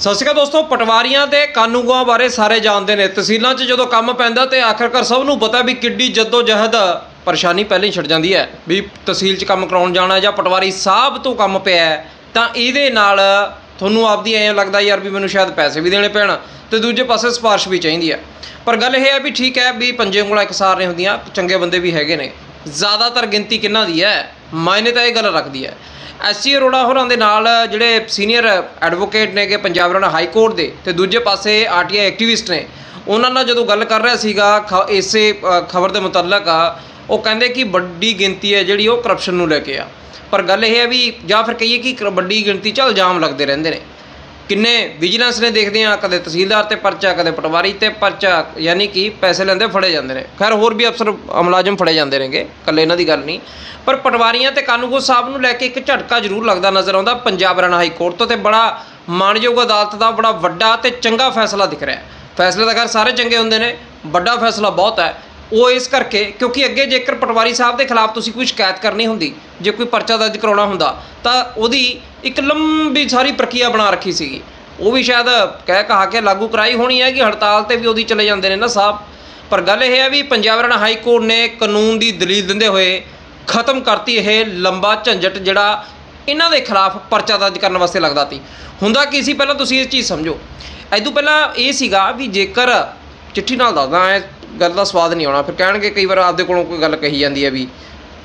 ਸਤਿ ਸ਼੍ਰੀ ਅਕਾਲ ਦੋਸਤੋ, ਪਟਵਾਰੀਆਂ ਤੇ ਕਾਨੂੰਗੋਆਂ ਬਾਰੇ ਸਾਰੇ ਜਾਣਦੇ ਨੇ। ਤਹਿਸੀਲਾਂ 'ਚ ਜਦੋਂ ਕੰਮ ਪੈਂਦਾ ਤੇ ਆਖਰਕਾਰ ਸਭ ਨੂੰ ਪਤਾ ਵੀ ਕਿੱਡੀ ਜੱਦੋ ਜਹਿਦ ਪਰੇਸ਼ਾਨੀ ਪਹਿਲਾਂ ਹੀ ਛੱਡ ਜਾਂਦੀ ਹੈ। ਵੀ ਤਹਿਸੀਲ 'ਚ ਕੰਮ ਕਰਾਉਣ ਜਾਣਾ ਜਾਂ ਪਟਵਾਰੀ ਸਾਹਿਬ ਤੋਂ ਕੰਮ ਪਿਆ ਤਾਂ ਇਹਦੇ ਨਾਲ ਤੁਹਾਨੂੰ ਆਪਦੀ ਐਂ ਲੱਗਦਾ ਯਾਰ ਵੀ ਮੈਨੂੰ ਸ਼ਾਇਦ ਪੈਸੇ ਵੀ ਦੇਣੇ ਪੈਣ ਤੇ ਦੂਜੇ ਪਾਸੇ ਸਿਫਾਰਿਸ਼ ਵੀ ਚਾਹੀਦੀ ਹੈ। ਪਰ ਗੱਲ ਇਹ ਹੈ ਵੀ ਠੀਕ ਹੈ ਵੀ ਪੰਜੇ ਉਂਗਲਾਂ ਇਕਸਾਰ ਨਹੀਂ ਹੁੰਦੀਆਂ, ਚੰਗੇ ਬੰਦੇ ਵੀ ਹੈਗੇ ਨੇ। ਜ਼ਿਆਦਾਤਰ ਗਿਣਤੀ ਕਿੰਨਾ ਦੀ ਹੈ? ਮਾਇਨੇ ਤਾਂ ਇਹ ਗੱਲ ਰੱਖਦੀ ਹੈ। ਐਸਸੀ ਅਰੋੜਾ ਹੋਰਾਂ ਦੇ ਨਾਲ ਜਿਹੜੇ ਸੀਨੀਅਰ ਐਡਵੋਕੇਟ ਨੇਗੇ ਪੰਜਾਬ ਹਰਿਆਣਾ ਹਾਈ ਕੋਰਟ ਦੇ ਤੇ ਦੂਜੇ ਪਾਸੇ ਆਰਟੀਆਈ ਐਕਟਿਵਿਸਟ ਨੇ, ਉਹਨਾਂ ਨਾਲ ਜਦੋਂ ਗੱਲ ਕਰ ਰਿਹਾ ਸੀਗਾ, ਖ- ਇਸੇ ਖਬਰ ਦੇ ਮੁਤਲਕ ਆ, ਉਹ ਕਹਿੰਦੇ ਕਿ ਵੱਡੀ ਗਿਣਤੀ ਹੈ ਜਿਹੜੀ ਉਹ ਕਰਪਸ਼ਨ ਨੂੰ ਲੈ ਕੇ ਆ। ਪਰ ਗੱਲ ਇਹ ਹੈ ਵੀ ਜਾਂ ਫਿਰ ਕਹੀਏ ਕਿ ਵੱਡੀ ਗਿਣਤੀ 'ਚ ਇਲਜ਼ਾਮ ਲੱਗਦੇ ਰਹਿੰਦੇ ਨੇ। ਕਿੰਨੇ ਵਿਜੀਲੈਂਸ ਨੇ ਦੇਖਦੇ ਆ, ਕਦੇ ਤਹਿਸੀਲਦਾਰ ਤੇ ਪਰਚਾ, ਕਦੇ ਪਟਵਾਰੀ ਤੇ ਪਰਚਾ, ਯਾਨੀ ਕਿ ਪੈਸੇ ਲੈਂਦੇ, ਫੜੇ ਜਾਂਦੇ ਨੇ। ਖੈਰ, ਹੋਰ ਵੀ ਅਫਸਰ ਮੁਲਾਜ਼ਮ ਫੜੇ ਜਾਂਦੇ ਨੇਗੇ, ਇਕੱਲੇ ਇਹਨਾਂ ਦੀ ਗੱਲ ਨਹੀਂ। ਪਰ ਪਟਵਾਰੀਆਂ ਤੇ ਕਾਨੂੰਗੋ ਸਾਹਿਬ ਨੂੰ ਲੈ ਕੇ ਇੱਕ ਝਟਕਾ ਜ਼ਰੂਰ ਲੱਗਦਾ ਨਜ਼ਰ ਆਉਂਦਾ, ਪੰਜਾਬ ਹਰਿਆਣਾ ਹਾਈ ਕੋਰਟ ਤੋਂ, ਤੇ ਬੜਾ ਮਾਣਯੋਗ ਅਦਾਲਤ ਦਾ ਬੜਾ ਵੱਡਾ ਤੇ ਚੰਗਾ ਫੈਸਲਾ ਦਿਖ ਰਿਹਾ ਫੈਸਲੇ ਤਾਂ ਖੈਰ, ਸਾਰੇ ਚੰਗੇ ਹੁੰਦੇ ਨੇ, ਵੱਡਾ ਫੈਸਲਾ ਬਹੁਤ ਹੈ। ਉਹ ਇਸ ਕਰਕੇ, ਕਿਉਂਕਿ ਅੱਗੇ ਜੇਕਰ ਪਟਵਾਰੀ ਸਾਹਿਬ ਦੇ ਖਿਲਾਫ ਤੁਸੀਂ ਕੋਈ ਸ਼ਿਕਾਇਤ ਕਰਨੀ ਹੁੰਦੀ, ਜੇ ਕੋਈ ਪਰਚਾ ਦਰਜ ਕਰਾਉਣਾ ਹੁੰਦਾ, ਤਾਂ ਉਹਦੀ ਇੱਕ ਲੰਬੀ ਸਾਰੀ ਪ੍ਰਕਿਰਿਆ ਬਣਾ ਰੱਖੀ ਸੀਗੀ। ਉਹ ਵੀ ਸ਼ਾਇਦ ਕਹਿ ਕਹਾ ਕੇ ਲਾਗੂ ਕਰਾਈ ਹੋਣੀ ਹੈ ਕਿ ਹੜਤਾਲ ਤੇ ਵੀ ਉਹਦੀ ਚਲੇ ਜਾਂਦੇ ਨੇ ਨਾ ਸਾਹਿਬ। ਪਰ ਗੱਲ ਇਹ ਹੈ ਵੀ ਪੰਜਾਬ ਹਰਿਆਣਾ ਹਾਈ ਕੋਰਟ ਨੇ ਕਾਨੂੰਨ ਦੀ ਦਲੀਲ ਦਿੰਦੇ ਹੋਏ ਖਤਮ ਕਰਤੀ ਇਹ ਲੰਬਾ ਝੰਜਟ ਜਿਹੜਾ ਇਹਨਾਂ ਦੇ ਖਿਲਾਫ ਪਰਚਾ ਦਰਜ ਕਰਨ ਵਾਸਤੇ ਲੱਗਦਾ ਸੀ। ਹੁੰਦਾ ਕੀ ਸੀ? ਪਹਿਲਾਂ ਤੁਸੀਂ ਇਹ ਚੀਜ਼ ਸਮਝੋ। ਐਦੋਂ ਪਹਿਲਾਂ ਇਹ ਸੀਗਾ ਵੀ ਜੇਕਰ, ਚਿੱਠੀ ਨਾਲ ਦੱਸਦਾ ਐ ਗੱਲ ਦਾ ਸਵਾਦ ਨਹੀਂ ਆਉਣਾ। ਫਿਰ ਕਹਿਣਗੇ ਕਈ ਵਾਰ ਆਪਦੇ ਕੋਲੋਂ ਕੋਈ ਗੱਲ ਕਹੀ ਜਾਂਦੀ ਹੈ ਵੀ,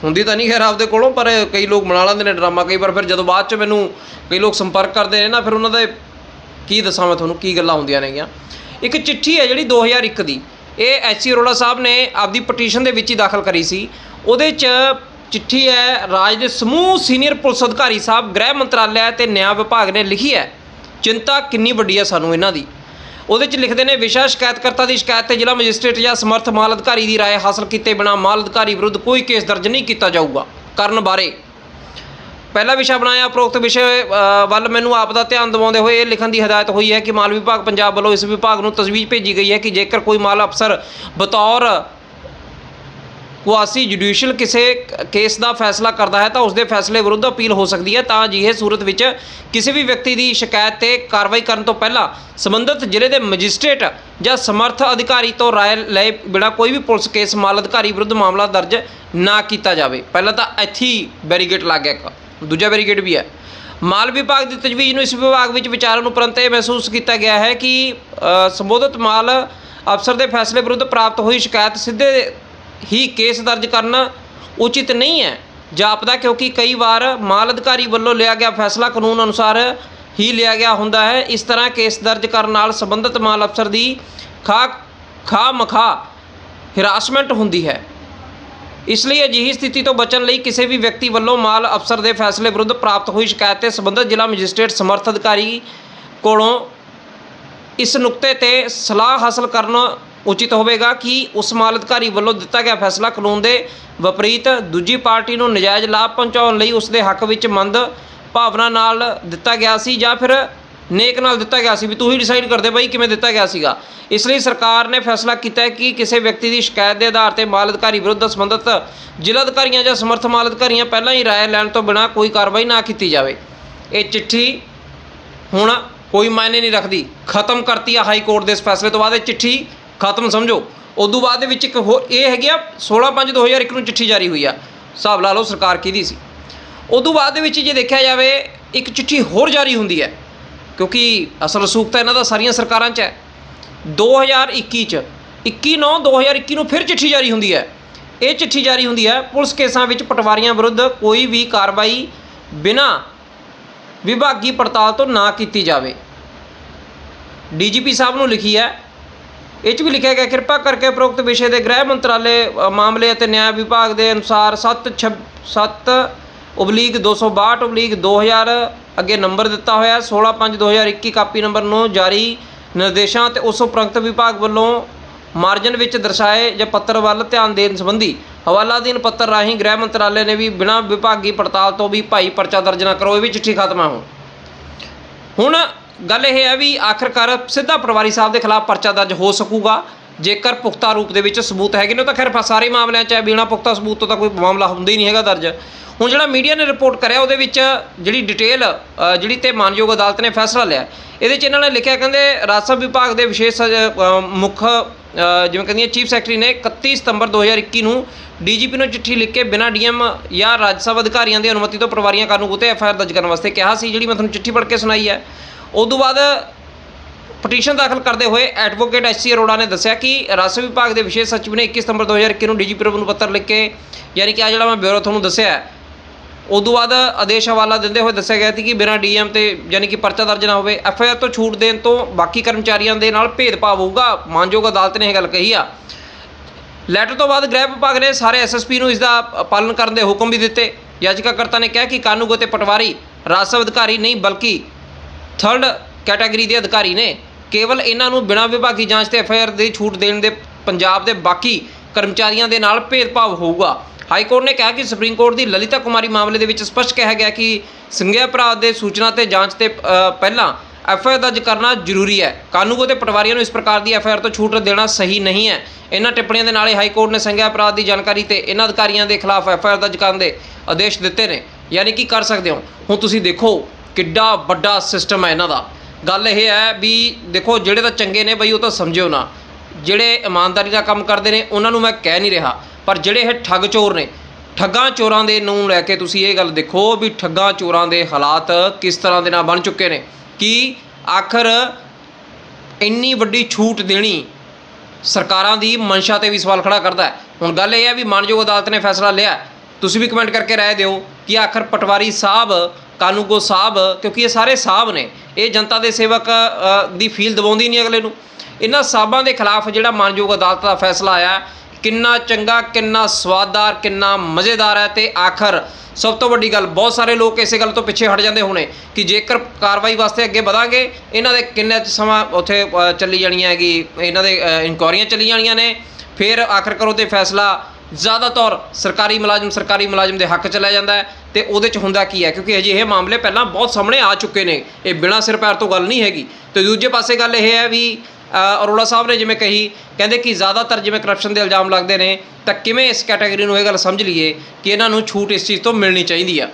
ਹੁੰਦੀ ਤਾਂ ਨਹੀਂ ਖੈਰ ਆਪਦੇ ਕੋਲੋਂ, ਪਰ ਕਈ ਲੋਕ ਬਣਾ ਲੈਂਦੇ ਨੇ ਡਰਾਮਾ। ਕਈ ਵਾਰ ਫਿਰ ਜਦੋਂ ਬਾਅਦ ਚ ਮੈਨੂੰ ਕਈ ਲੋਕ ਸੰਪਰਕ ਕਰਦੇ ਨੇ ਨਾ, ਫਿਰ ਉਹਨਾਂ ਦੇ ਕੀ ਦੱਸਾਂ ਮੈਂ ਤੁਹਾਨੂੰ, ਕੀ ਗੱਲਾਂ ਹੁੰਦੀਆਂ ਨੇਗੀਆਂ। ਇੱਕ ਚਿੱਠੀ ਹੈ ਜਿਹੜੀ 2001 ਦੀ। ਇਹ ਐਚਸੀ ਅਰੋੜਾ ਸਾਹਿਬ ਨੇ ਆਪਦੀ ਪਟੀਸ਼ਨ ਦੇ ਵਿੱਚ ਹੀ ਦਾਖਲ ਕਰੀ ਸੀ। ਉਹਦੇ 'ਚ ਚਿੱਠੀ ਹੈ, ਰਾਜ ਦੇ ਸਮੂਹ ਸੀਨੀਅਰ ਪੁਲਿਸ ਅਧਿਕਾਰੀ ਸਾਹਿਬ, ਗ੍ਰਹਿ ਮੰਤਰਾਲਾ ਤੇ ਨਿਆਂ ਵਿਭਾਗ ਨੇ ਲਿਖੀ ਹੈ, ਚਿੰਤਾ ਕਿੰਨੀ ਵੱਡੀ ਹੈ ਸਾਨੂੰ ਇਹਨਾਂ ਦੀ। ਉਹਦੇ 'ਚ ਲਿਖਦੇ ਨੇ, ਵਿਸ਼ਾ ਸ਼ਿਕਾਇਤਕਰਤਾ ਦੀ ਸ਼ਿਕਾਇਤ ਤੇ ਜ਼ਿਲ੍ਹਾ ਮੈਜਿਸਟ੍ਰੇਟ ਜਾਂ ਸਮਰਥ ਮਾਲ ਅਧਿਕਾਰੀ ਦੀ ਰਾਏ ਹਾਸਲ ਕੀਤੇ ਬਿਨਾ ਮਾਲ ਅਧਿਕਾਰੀ ਵਿਰੁੱਧ ਕੋਈ ਕੇਸ ਦਰਜ ਨਹੀਂ ਕੀਤਾ ਜਾਊਗਾ। ਕਰਨ ਬਾਰੇ ਪਹਿਲਾ ਵਿਸ਼ਾ ਬਣਾਇਆ ਉਪਰੋਕਤ ਵਿਸ਼ੇ ਵੱਲ ਮੈਨੂੰ ਆਪ ਦਾ ਧਿਆਨ ਦਿਵਾਉਂਦੇ ਹੋਏ ਇਹ ਲਿਖਣ ਦੀ ਹਦਾਇਤ ਹੋਈ ਹੈ ਕਿ ਮਾਲ ਵਿਭਾਗ ਪੰਜਾਬ ਵੱਲੋਂ ਇਸ ਵਿਭਾਗ ਨੂੰ ਤਜਵੀਜ਼ ਭੇਜੀ ਗਈ ਹੈ ਕਿ ਜੇਕਰ ਕੋਈ ਮਾਲ ਅਫਸਰ ਬਤੌਰ ਕੁਆਸੀ ਜੁਡੀਸ਼ੀਅਲ ਕਿਸੇ ਕੇਸ ਦਾ ਫੈਸਲਾ ਕਰਦਾ ਹੈ ਤਾਂ ਉਸ ਦੇ ਫੈਸਲੇ ਵਿਰੁੱਧ ਅਪੀਲ ਹੋ ਸਕਦੀ ਹੈ ਤਾਂ ਅਜਿਹੇ ਸੂਰਤ ਵਿੱਚ ਕਿਸੇ ਵੀ ਵਿਅਕਤੀ ਦੀ ਸ਼ਿਕਾਇਤ ਤੇ ਕਾਰਵਾਈ ਕਰਨ ਤੋਂ ਪਹਿਲਾਂ ਸੰਬੰਧਿਤ ਜ਼ਿਲ੍ਹੇ ਦੇ ਮੈਜਿਸਟ੍ਰੇਟ ਜਾਂ ਸਮਰਥ ਅਧਿਕਾਰੀ ਤੋਂ ਰਾਏ ਲਏ ਬਿਨਾਂ ਕੋਈ ਵੀ ਪੁਲਿਸ ਕੇਸ ਮਾਲ ਅਧਿਕਾਰੀ ਵਿਰੁੱਧ ਮਾਮਲਾ ਦਰਜ ਨਾ ਕੀਤਾ ਜਾਵੇ। ਪਹਿਲਾਂ ਤਾਂ ਇੱਥੇ ਬੈਰੀਗੇਟ ਲੱਗ ਗਿਆ ਇੱਕ। ਦੂਜਾ ਬੈਰੀਗੇਟ ਵੀ ਹੈ। ਮਾਲ ਵਿਭਾਗ ਦੀ ਤਜਵੀਜ਼ ਨੂੰ ਇਸ ਵਿਭਾਗ ਵਿੱਚ ਵਿਚਾਰਨ ਉਪਰੰਤ ਇਹ ਮਹਿਸੂਸ ਕੀਤਾ ਗਿਆ ਹੈ ਕਿ ਸੰਬੋਧਿਤ ਮਾਲ ਅਫਸਰ ਦੇ ਫੈਸਲੇ ਵਿਰੁੱਧ ਪ੍ਰਾਪਤ ਹੋਈ ਸ਼ਿਕਾਇਤ ਸਿੱਧੇ ਹੀ ਕੇਸ ਦਰਜ ਕਰਨਾ ਉਚਿਤ ਨਹੀਂ ਹੈ। ਜਾਪਦਾ ਕਿਉਂਕਿ ਕਈ ਵਾਰ ਮਾਲ ਅਧਿਕਾਰੀ ਵੱਲੋਂ ਲਿਆ ਗਿਆ ਫੈਸਲਾ ਕਾਨੂੰਨ ਅਨੁਸਾਰ ਹੀ ਲਿਆ ਗਿਆ ਹੁੰਦਾ ਹੈ। ਇਸ ਤਰ੍ਹਾਂ ਕੇਸ ਦਰਜ ਕਰਨ ਨਾਲ ਸੰਬੰਧਿਤ ਮਾਲ ਅਫਸਰ ਦੀ ਖਾ ਖਾ ਮਖਾ ਹਿਰਾਸਮੈਂਟ ਹੁੰਦੀ ਹੈ। ਇਸ ਲਈ ਅਜਿਹੀ ਸਥਿਤੀ ਤੋਂ ਬਚਣ ਲਈ ਕਿਸੇ ਵੀ ਵਿਅਕਤੀ ਵੱਲੋਂ ਮਾਲ ਅਫਸਰ ਦੇ ਫੈਸਲੇ ਵਿਰੁੱਧ ਪ੍ਰਾਪਤ ਹੋਈ ਸ਼ਿਕਾਇਤ ਤੇ ਸੰਬੰਧਿਤ ਜ਼ਿਲ੍ਹਾ ਮੈਜਿਸਟ੍ਰੇਟ ਸਮਰਥ ਅਧਿਕਾਰੀ ਕੋਲੋਂ ਇਸ ਨੁਕਤੇ ਤੇ ਸਲਾਹ ਹਾਸਲ ਕਰਨ ਉਚਿਤ ਹੋਵੇਗਾ ਕਿ ਉਸ ਮਾਲ ਅਧਿਕਾਰੀ ਵੱਲੋਂ ਦਿੱਤਾ ਗਿਆ ਫੈਸਲਾ ਕਾਨੂੰਨ ਦੇ ਵਿਪਰੀਤ ਦੂਜੀ ਪਾਰਟੀ ਨੂੰ ਨਜਾਇਜ਼ ਲਾਭ ਪਹੁੰਚਾਉਣ ਲਈ ਉਸ ਦੇ ਹੱਕ ਵਿੱਚ ਮੰਦ ਭਾਵਨਾ ਨਾਲ ਦਿੱਤਾ ਗਿਆ ਸੀ ਜਾਂ ਫਿਰ ਨੇਕ ਨਾਲ ਦਿੱਤਾ ਗਿਆ ਸੀ ਵੀ ਤੂੰ ਹੀ ਡਿਸਾਈਡ ਕਰਦੇ ਬਾਈ ਕਿਵੇਂ ਦਿੱਤਾ ਗਿਆ ਸੀਗਾ। ਇਸ ਲਈ ਸਰਕਾਰ ਨੇ ਫੈਸਲਾ ਕੀਤਾ ਕਿ ਕਿਸੇ ਵਿਅਕਤੀ ਦੀ ਸ਼ਿਕਾਇਤ ਦੇ ਆਧਾਰ ਤੇ ਮਾਲ ਅਧਿਕਾਰੀ ਵਿਰੁੱਧ ਸੰਬੰਧਿਤ ਜ਼ਿਲ੍ਹਾ ਅਧਿਕਾਰੀਆਂ ਜਾਂ ਸਮਰਥ ਮਾਲ ਅਧਿਕਾਰੀਆਂ ਪਹਿਲਾਂ ਹੀ ਰਾਏ ਲੈਣ ਤੋਂ ਬਿਨਾਂ ਕੋਈ ਕਾਰਵਾਈ ਨਾ ਕੀਤੀ ਜਾਵੇ। ਇਹ ਚਿੱਠੀ ਹੁਣ ਕੋਈ ਮਾਇਨੇ ਨਹੀਂ ਰੱਖਦੀ। ਖਤਮ ਕਰਤੀ ਆ ਹਾਈ ਕੋਰਟ ਦੇ ਇਸ ਫੈਸਲੇ ਤੋਂ ਬਾਅਦ ਇਹ ਚਿੱਠੀ ਖਤਮ ਸਮਝੋ। ਉਦੋਂ ਬਾਅਦ ਦੇ ਵਿੱਚ ਇੱਕ ਹੋਰ ਇਹ ਹੈਗੀ ਆ 16/5/2001 ਨੂੰ ਚਿੱਠੀ ਜਾਰੀ ਹੋਈ ਆ। ਹਿਸਾਬ ਲਾ ਲਓ ਸਰਕਾਰ ਕਿਹਦੀ ਸੀ। ਉਦੋਂ ਬਾਅਦ ਦੇ ਵਿੱਚ ਜੇ ਦੇਖਿਆ ਜਾਵੇ, ਇੱਕ ਚਿੱਠੀ ਹੋਰ ਜਾਰੀ ਹੁੰਦੀ ਹੈ। ਕਿਉਂਕਿ ਅਸਲ ਰਸੂਖ ਤਾਂ ਇਹਨਾਂ ਦਾ ਸਾਰੀਆਂ ਸਰਕਾਰਾਂ 'ਚ ਹੈ। 2021 ਚ 21 9 2021 ਨੂੰ ਫਿਰ ਚਿੱਠੀ ਜਾਰੀ ਹੁੰਦੀ ਹੈ। ਇਹ ਚਿੱਠੀ ਜਾਰੀ ਹੁੰਦੀ ਹੈ, ਪੁਲਿਸ ਕੇਸਾਂ ਵਿੱਚ ਪਟਵਾਰੀਆਂ ਵਿਰੁੱਧ ਕੋਈ ਵੀ ਕਾਰਵਾਈ ਬਿਨਾਂ ਵਿਭਾਗੀ ਪੜਤਾਲ ਤੋਂ ਨਾ ਕੀਤੀ ਜਾਵੇ। ਡੀਜੀਪੀ ਸਾਹਿਬ ਨੂੰ ਲਿਖੀ ਹੈ ਇਹ 'ਚ ਵੀ ਲਿਖਿਆ ਗਿਆ ਕਿਰਪਾ ਕਰਕੇ ਉਪਰੋਕਤ ਵਿਸ਼ੇ ਦੇ ਗ੍ਰਹਿ ਮੰਤਰਾਲੇ ਅ, ਮਾਮਲੇ ਅਤੇ ਨਿਆਂ ਵਿਭਾਗ ਦੇ ਅਨੁਸਾਰ 7 7 ਉਬਲੀਗ 262 ਉਬਲੀਗ 2000 ਅੱਗੇ ਨੰਬਰ ਦਿੱਤਾ ਹੋਇਆ 16 5 2021 ਕਾਪੀ ਨੰਬਰ ਨੂੰ ਜਾਰੀ ਨਿਰਦੇਸ਼ਾਂ ਤੇ ਉਸ ਉਪਰੰਤ ਵਿਭਾਗ ਵੱਲੋਂ ਮਾਰਜਨ ਵਿੱਚ ਦਰਸਾਏ ਜਾਂ ਪੱਤਰ ਵੱਲ ਧਿਆਨ ਦੇਣ ਸੰਬੰਧੀ ਹਵਾਲਾਦੀਨ ਪੱਤਰ ਰਾਹੀਂ ਗ੍ਰਹਿ ਮੰਤਰਾਲੇ ਨੇ ਵੀ ਬਿਨਾਂ ਵਿਭਾਗੀ ਪੜਤਾਲ ਤੋਂ ਵੀ ਭਾਈ ਪਰਚਾ ਦਰਜ ਨਾ ਕਰੋ ਇਹ ਵੀ ਚਿੱਠੀ ਖਤਮ ਹੈ ਹੁਣ। ਹੁਣ ਗੱਲ ਇਹ ਹੈ ਵੀ ਆਖਰਕਾਰ ਸਿੱਧਾ ਪਟਵਾਰੀ ਸਾਹਿਬ ਦੇ ਖਿਲਾਫ ਪਰਚਾ ਦਰਜ ਹੋ ਸਕੂਗਾ। ਜੇਕਰ ਪੁਖਤਾ ਰੂਪ ਦੇ ਵਿੱਚ ਸਬੂਤ ਹੈਗੇ ਨੇ ਉਹ ਤਾਂ ਖੈਰ ਸਾਰੇ ਮਾਮਲਿਆਂ 'ਚ ਹੈ, ਬਿਨਾਂ ਪੁਖਤਾ ਸਬੂਤ ਤੋਂ ਤਾਂ ਕੋਈ ਮਾਮਲਾ ਹੁੰਦਾ ਹੀ ਨਹੀਂ ਹੈਗਾ ਦਰਜ। ਹੁਣ ਜਿਹੜਾ ਮੀਡੀਆ ਨੇ ਰਿਪੋਰਟ ਕਰਿਆ, ਉਹਦੇ ਵਿੱਚ ਜਿਹੜੀ ਡਿਟੇਲ ਜਿਹੜੀ ਤੇ ਮਾਨਯੋਗ ਅਦਾਲਤ ਨੇ ਫੈਸਲਾ ਲਿਆ ਇਹਦੇ 'ਚ ਇਹਨਾਂ ਨੇ ਲਿਖਿਆ ਕਹਿੰਦੇ, ਰਾਜ ਰਾਜਸਭ ਵਿਭਾਗ ਦੇ ਵਿਸ਼ੇਸ਼ ਮੁੱਖ ਜਿਵੇਂ ਕਹਿੰਦੀ ਚੀਫ ਸੈਕਟਰੀ ਨੇ 31 ਸਤੰਬਰ 2021 ਨੂੰ ਡੀਜੀਪੀ ਨੂੰ ਚਿੱਠੀ ਲਿਖ ਕੇ ਬਿਨਾਂ ਡੀਐਮ ਜਾਂ ਰਾਜ ਸਭਾ ਅਧਿਕਾਰੀਆਂ ਦੀ ਅਨੁਮਤੀ ਤੋਂ ਪਟਵਾਰੀਆਂ ਕਾਨੂੰਨ ਉਤੇ ਐਫਆਈਆਰ ਦਰਜ ਕਰਨ ਵਾਸਤੇ ਕਿਹਾ ਸੀ, ਜਿਹੜੀ ਮੈਂ ਤੁਹਾਨੂੰ ਚਿੱਠੀ ਪੜ੍ਹ ਕੇ ਸੁਣਾਈ ਹੈ। ਉਸ ਤੋਂ ਬਾਅਦ ਪਟੀਸ਼ਨ ਦਾਖਲ ਕਰਦੇ ਹੋਏ ਐਡਵੋਕੇਟ ਐਸਸੀ ਅਰੋੜਾ ਨੇ ਦੱਸਿਆ ਕਿ ਰਾਜਸਵ ਵਿਭਾਗ ਦੇ ਵਿਸ਼ੇਸ਼ ਸਚਿਵ ਨੇ 21 ਸਤੰਬਰ 2021 ਨੂੰ ਡੀਜੀਪੀ ਨੂੰ ਪੱਤਰ ਲਿਖ ਕੇ ਯਾਨੀ ਕਿ ਆ ਜਿਹੜਾ ਮੈਂ ਬਿਊਰੋ ਤੁਹਾਨੂੰ ਦੱਸਿਆ ਹੈ, ਉਦੋਂ ਬਾਅਦ ਆਦੇਸ਼ ਹਵਾਲਾ ਦਿੰਦੇ ਹੋਏ ਦੱਸਿਆ ਗਿਆ ਸੀ ਕਿ ਬਿਨਾਂ ਡੀਐਮ ਤੇ ਯਾਨੀ ਕਿ ਪਰਚਾ ਦਰਜ ਨਾ ਹੋਵੇ ਐਫਆਈਆਰ ਤੋਂ ਛੂਟ ਦੇਣ ਤੋਂ ਬਾਕੀ ਕਰਮਚਾਰੀਆਂ ਦੇ ਨਾਲ ਭੇਦਭਾਵ ਹੋਊਗਾ ਮਾਨਯੋਗ ਅਦਾਲਤ ਨੇ ਇਹ ਗੱਲ ਕਹੀ ਆ। ਲੈਟਰ ਤੋਂ ਬਾਅਦ ਗ੍ਰਹਿ ਵਿਭਾਗ ਨੇ ਸਾਰੇ ਐਸਐਸਪੀ ਨੂੰ ਇਸ ਦਾ ਪਾਲਣ ਕਰਨ ਦੇ ਹੁਕਮ ਵੀ ਦਿੱਤੇ। ਯਾਚਕਾਕਰਤਾ ਨੇ ਕਿਹਾ ਕਿ ਕਾਨੂੰਗੋ ਤੇ ਪਟਵਾਰੀ ਰਾਜਸਵ ਅਧਿਕਾਰੀ ਨਹੀਂ ਬਲਕਿ ਥਰਡ ਕੈਟਾਗਰੀ ਦੇ ਅਧਿਕਾਰੀ ਨੇ ਕੇਵਲ ਇਹਨਾਂ ਨੂੰ ਬਿਨਾਂ ਵਿਭਾਗੀ ਜਾਂਚ ਤੇ ਐਫਆਈਆਰ ਦੀ ਛੂਟ ਦੇਣ ਦੇ ਪੰਜਾਬ ਦੇ ਬਾਕੀ ਕਰਮਚਾਰੀਆਂ ਦੇ ਨਾਲ ਭੇਦਭਾਵ ਹੋਊਗਾ। ਹਾਈ ਕੋਰਟ ਨੇ ਕਿਹਾ ਕਿ ਸੁਪਰੀਮ ਕੋਰਟ ਦੀ ਲਲਿਤਾ ਕੁਮਾਰੀ ਮਾਮਲੇ ਦੇ ਵਿੱਚ ਸਪਸ਼ਟ ਕਿਹਾ ਗਿਆ ਕਿ ਸੰਘਿਆ ਅਪਰਾਧ ਦੇ ਸੂਚਨਾ ਤੇ ਜਾਂਚ ਤੇ ਅ, ਪਹਿਲਾਂ ਐਫਆਈਆਰ ਦਰਜ ਕਰਨਾ ਜ਼ਰੂਰੀ ਹੈ। ਕਾਨੂੰਗੋ ਤੇ ਪਟਵਾਰੀਆਂ ਨੂੰ ਇਸ ਪ੍ਰਕਾਰ ਦੀ ਐਫਆਈਆਰ ਤੋਂ ਛੂਟ ਦੇਣਾ ਸਹੀ ਨਹੀਂ ਹੈ। ਇਹਨਾਂ ਟਿੱਪਣੀਆਂ ਦੇ ਨਾਲ ਹੀ ਹਾਈ ਕੋਰਟ ਨੇ ਸੰਘਿਆ ਅਪਰਾਧ ਦੀ ਜਾਣਕਾਰੀ ਤੇ ਇਹਨਾਂ ਅਧਿਕਾਰੀਆਂ ਦੇ ਖਿਲਾਫ ਐਫਆਈਆਰ ਦਰਜ ਕਰਨ ਦੇ ਆਦੇਸ਼ ਦਿੱਤੇ ਨੇ। ਯਾਨੀ ਕਿ ਕਰ ਸਕਦੇ ਹੋ। ਹੁਣ ਤੁਸੀਂ ਦੇਖੋ ਕਿੱਡਾ ਵੱਡਾ ਸਿਸਟਮ ਹੈ ਇਹਨਾਂ ਦਾ। ਗੱਲ ਇਹ ਹੈ ਵੀ ਦੇਖੋ, ਜਿਹੜੇ ਤਾਂ ਚੰਗੇ ਨੇ ਬਈ, ਉਹ ਤਾਂ ਸਮਝਿਓ ਨਾ। ਜਿਹੜੇ ਇਮਾਨਦਾਰੀ ਦਾ ਕੰਮ ਕਰਦੇ ਨੇ, ਉਹਨਾਂ ਨੂੰ ਮੈਂ ਕਹਿ ਨਹੀਂ ਰਿਹਾ। ਪਰ ਜਿਹੜੇ ਇਹ ਠੱਗ ਚੋਰ ਨੇ, ਠੱਗਾਂ ਚੋਰਾਂ ਦੇ ਨੂੰ ਲੈ ਕੇ ਤੁਸੀਂ ਇਹ ਗੱਲ ਦੇਖੋ ਵੀ ਠੱਗਾਂ ਚੋਰਾਂ ਦੇ ਹਾਲਾਤ ਕਿਸ ਤਰ੍ਹਾਂ ਦੇ ਨਾਲ ਬਣ ਚੁੱਕੇ ਨੇ। ਕਿ ਆਖਰ ਇੰਨੀ ਵੱਡੀ ਛੂਟ ਦੇਣੀ ਸਰਕਾਰਾਂ ਦੀ ਮਨਸ਼ਾ ਤੇ ਵੀ ਸਵਾਲ ਖੜਾ ਕਰਦਾ ਹੈ। ਹੁਣ ਗੱਲ ਇਹ ਹੈ ਵੀ ਮਾਨਯੋਗ ਅਦਾਲਤ ਨੇ ਫੈਸਲਾ ਲਿਆ। ਤੁਸੀਂ ਵੀ ਕਮੈਂਟ ਕਰਕੇ ਰਾਏ ਦਿਓ ਕਿ ਆਖਰ ਪਟਵਾਰੀ ਸਾਹਿਬ ਕਾਨੂੰਗੋ ਸਾਹਿਬ ਕਿਉਂਕਿ ਇਹ ਸਾਰੇ ਸਾਹਿਬ ਨੇ ਇਹ ਜਨਤਾ ਦੇ ਸੇਵਕ ਦੀ ਫੀਲ ਦਵਾਉਂਦੀ ਨਹੀਂ ਅਗਲੇ ਨੂੰ। ਇਹਨਾਂ ਸਾਹਿਬਾਂ ਦੇ ਖਿਲਾਫ ਜਿਹੜਾ ਮਾਨਯੋਗ ਅਦਾਲਤ ਦਾ ਫੈਸਲਾ ਆਇਆ ਕਿੰਨਾ ਚੰਗਾ ਕਿੰਨਾ ਸਵਾਦਦਾਰ ਕਿੰਨਾ ਮਜ਼ੇਦਾਰ ਹੈ ਤੇ ਆਖਰ ਸਭ ਤੋਂ ਵੱਡੀ ਗੱਲ ਬਹੁਤ ਸਾਰੇ ਲੋਕ ਇਸੇ ਗੱਲ ਤੋਂ ਪਿੱਛੇ ਹਟ ਜਾਂਦੇ ਹੋਣੇ ਕਿ ਜੇਕਰ ਕਾਰਵਾਈ ਵਾਸਤੇ ਅੱਗੇ ਵਧਾਂਗੇ ਇਹਨਾਂ ਦੇ ਕਿੰਨੇ ਸਮਾਂ ਉੱਥੇ ਚੱਲੀ ਜਾਣੀ ਹੈਗੀ ਇਹਨਾਂ ਦੇ ਅ, ਇਨਕੁਆਰੀਆਂ ਚੱਲੀ ਜਾਣੀਆਂ ਨੇ ਫਿਰ ਆਖਰ ਕਰੋ ਉਹਤੇ ਫੈਸਲਾ ਜ਼ਿਆਦਾਤਰ ਸਰਕਾਰੀ ਮੁਲਾਜ਼ਮ ਸਰਕਾਰੀ ਮੁਲਾਜ਼ਮ ਦੇ ਹੱਕ ਚ ਲੈ ਜਾਂਦਾ ਹੈ ਤੇ ਉਹਦੇ ਚ ਹੁੰਦਾ ਕੀ ਹੈ? ਕਿਉਂਕਿ ਅਜਿਹੇ ਮਾਮਲੇ ਪਹਿਲਾਂ ਬਹੁਤ ਸਾਹਮਣੇ ਆ ਚੁੱਕੇ ਨੇ। ਇਹ ਬਿਨਾਂ ਸਿਰ ਪੈਰ ਤੋਂ ਗੱਲ ਨਹੀਂ ਹੈਗੀ। ਤੇ ਦੂਜੇ ਪਾਸੇ ਗੱਲ ਇਹ ਹੈ ਵੀ ਅਰੋੜਾ ਸਾਹਿਬ ਨੇ ਜਿਵੇਂ ਕਹੀ, ਕਹਿੰਦੇ ਕਿ ਜ਼ਿਆਦਾਤਰ ਜਿਵੇਂ ਕਰਪਸ਼ਨ ਦੇ ਇਲਜ਼ਾਮ ਲੱਗਦੇ ਨੇ, ਤਾਂ ਕਿਵੇਂ ਇਸ ਕੈਟਾਗਰੀ ਨੂੰ ਇਹ ਗੱਲ ਸਮਝ ਲਈਏ ਕਿ ਇਹਨਾਂ ਨੂੰ ਛੂਟ ਇਸ ਚੀਜ਼ ਤੋਂ ਮਿਲਣੀ ਚਾਹੀਦੀ ਆ?